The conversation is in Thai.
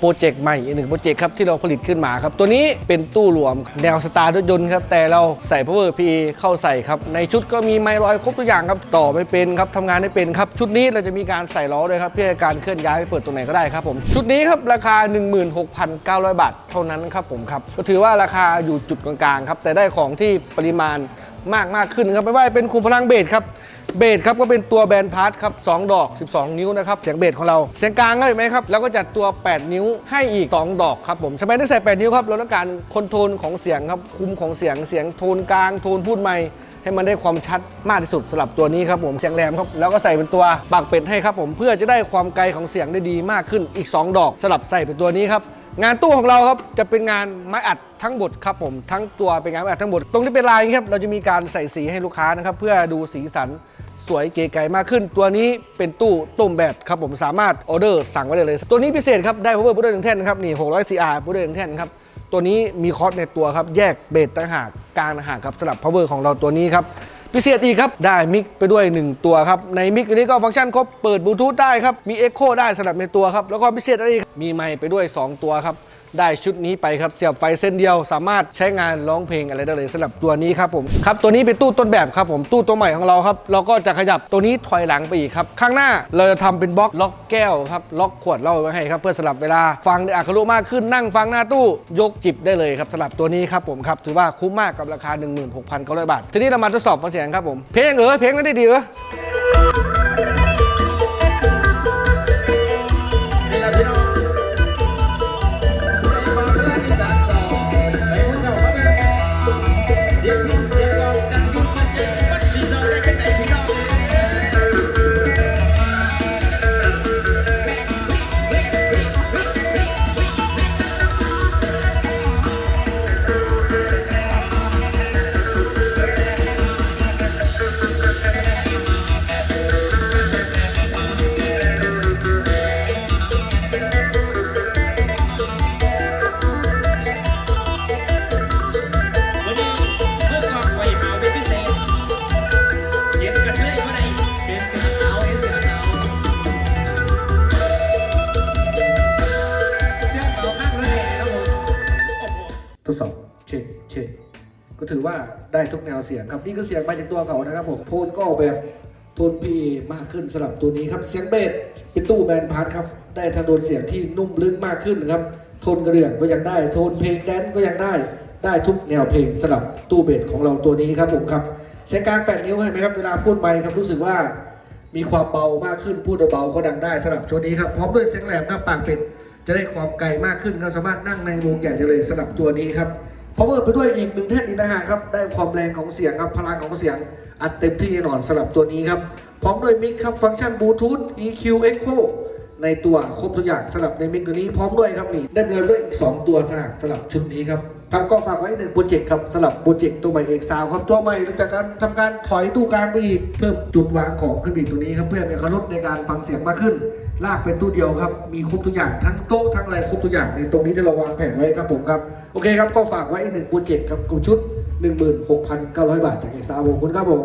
โปรเจกต์ใหม่อีกหนึ่งโปรเจกต์ครับที่เราผลิตขึ้นมาครับ ตัวนี้เป็นตู้รวมแนวสตาร์รถยนต์ครับแต่เราใส่ power PA เข้าใส่ครับ ในชุดก็มีไมค์ลอยครบทุกอย่างครับต่อไม่เป็นครับทำงานไม่เป็นครับ ชุดนี้เราจะมีการใส่ล้อด้วยครับเพื่อการเคลื่อนย้ายไปเปิดตรงไหนก็ได้ครับผมชุดนี้ครับราคา 16,900 บาท เท่านั้นครับผมครับก็ถือว่าราคาอยู่จุดกลางๆครับแต่ได้ของที่ปริมาณมากมากขึ้นครับไม่ว่าเป็นคุมพลังเบสครับ เบสครับก็เป็นตัวแบนพาร์ทครับ2ดอก 12 นิ้วนะครับเสียงเบสของเราเสียงกลางก็เห็นไหมครับแล้วก็จัดตัว 8 นิ้วให้อีก 2 ดอกครับผมทำไมต้องใส่ 8 นิ้วครับเราต้องการคอนโทรลของเสียงครับคุมของเสียงเสียงโทนกลางโทนพูดไม่ให้มันได้ความชัดมากที่สุดสำหรับตัวนี้ครับผมเสียงแหลมครับแล้วก็ใส่เป็นตัวปากเป็ดให้ครับผมเพื่อจะได้ความไกลของเสียงได้ดีมากขึ้นอีก 2 ดอกสลับใส่เป็นตัวนี้ครับ งานตู้ของเราครับจะเป็นงานไม้อัดทั้งหมดครับผมทั้งตัวเป็นงานไม้อัดทั้งหมด ตรงที่เป็นลายนี้ครับเราจะมีการใส่สีให้ลูกค้านะครับเพื่อดูสีสันสวยเก๋ไก่มากขึ้น ตัวนี้เป็นตู้ต้มแบบครับผมสามารถออเดอร์สั่งไว้ได้เลย ตัวนี้พิเศษครับได้พาวเวอร์บูเดอร์หนึ่งแท่นครับนี่600 CR บูเดอร์หนึ่งแท่นครับตัวนี้มีคอร์สในตัวครับแยกเบสต่างหากกลางต่างหากครับสำหรับพาวเวอร์ของเราตัวนี้ครับ พิเศษอีกครับได้มิกไปด้วย 1 ตัวครับ ในมิกอันนี้ก็ฟังก์ชันครบเปิดบลูทูธได้ครับมีเอ็กโคได้สำหรับในตัวครับแล้วก็พิเศษอะไรอีกมีไมค์ไปด้วย 2 ตัวครับ ได้ชุดนี้ไปครับเสียบไฟเส้นเดียว สามารถใช้งานร้องเพลงอะไรได้เลยสำหรับตัวนี้ครับผมครับตัวนี้เป็นตู้ต้นแบบครับผมตู้ตัวใหม่ของเราครับเราก็จะขยับตัวนี้ถอยหลังไปอีกครับข้างหน้าเราจะทำเป็นบล็อกล็อกแก้วครับล็อกขวดเหล้าไว้ให้ครับเพื่อสลับเวลาฟังได้อัครุมากขึ้นนั่งฟังหน้าตู้ยกจิบได้เลยครับสำหรับตัวนี้ครับผมครับถือว่าคุ้มมากกับราคา 16,900 บาท ทีนี้เรามาทดสอบฟังเสียงครับผมเพลงเออเพลงนั้นได้ดีเออ ดสอบเช็คเช็คก็ถือว่าได้ทุกแนวเสียงครับนี่คือเสียงมาจากตัวเขานะครับผมโทนก็แบบโทนพีมากขึ้นสำหรับตัวนี้ครับเสียงเบสเป็นตู้แบนพาร์ทครับได้ทางโดนเสียงที่นุ่มลึกมากขึ้นนะครับโทนกระเดื่องก็ยังได้โทนเพลงแดนก็ยังได้ได้ทุกแนวเพลงสำหรับตู้เบสของเราตัวนี้ครับผมครับเสียงกลาง8นิ้วเห็นไหมครับเวลาพูดไมค์ครับรู้สึกว่ามีความเบามากขึ้นพูดเบาก็ดังได้สำหรับชุดนี้ครับพร้อมด้วยเสียงแหลมครับปากเป็ด จะได้ความไกลมากขึ้นครับสามารถนั่งในวงใหญ่ได้เลยสำหรับตัวนี้ครับพร้อมไปด้วยอีกหนึ่งแท่นอีกนะฮะครับได้ความแรงของเสียงครับพลังของเสียงอัดเต็มที่แน่นอนสำหรับตัวนี้ครับพร้อมด้วยมิกครับฟังก์ชันบลูทูธ EQ Echo ในตัวครบทุกอย่างสำหรับในมิกตัวนี้พร้อมด้วยครับนี่ได้เลยด้วยอีก 2 ตัวสำหรับสำหรับชุดนี้ครับครับก็ฝากไว้หนึ่งโปรเจกต์ครับสำหรับโปรเจกต์ตัวใหม่เอกสาวครับตัวใหม่หลังจากการทำการถอยตู้กลางไปอีกเพิ่มจุดวางของขึ้นอีกตัวนี้ครับเพื่อมีควาลดในการฟังเสียงมากขึ้น ลากเป็นตู้เดียวครับ มีครบทุกอย่างทั้งโต๊ะทั้งอะไรครบทุกอย่างในตรงนี้ที่เราวางแผนไว้ครับผมครับ โอเคครับก็ฝากไว้อีกหนึ่งโปรเจกต์ครับกลุ่มชุด 16,900 บาทจากเอกสาวงคุณครับผม